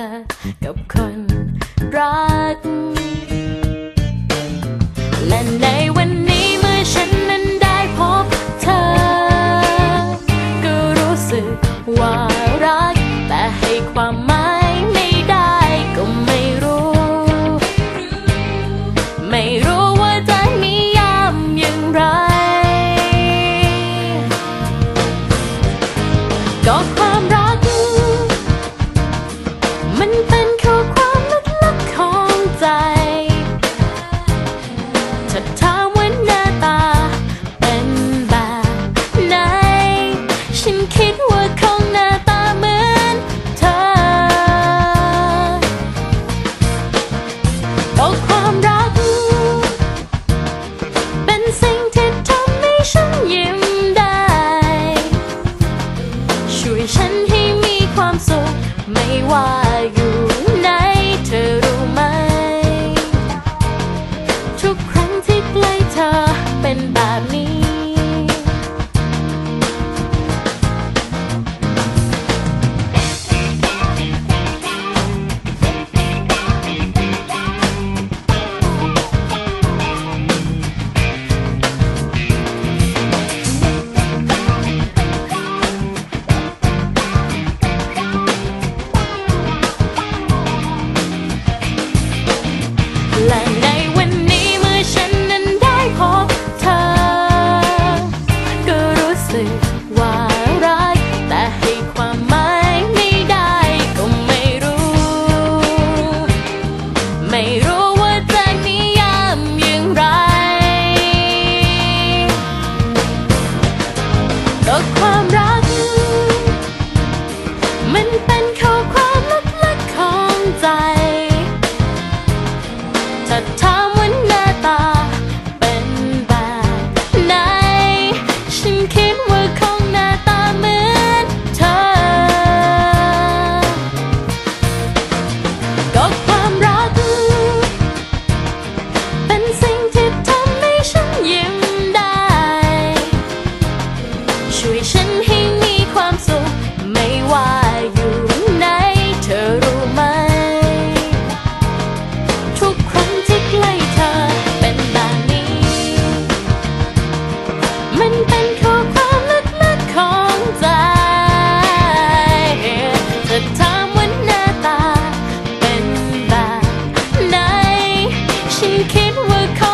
อกับคนรัก และในวันนี้เมื่อฉันนั้นได้พบเธอ ก็รู้สึกว่า thinking we're.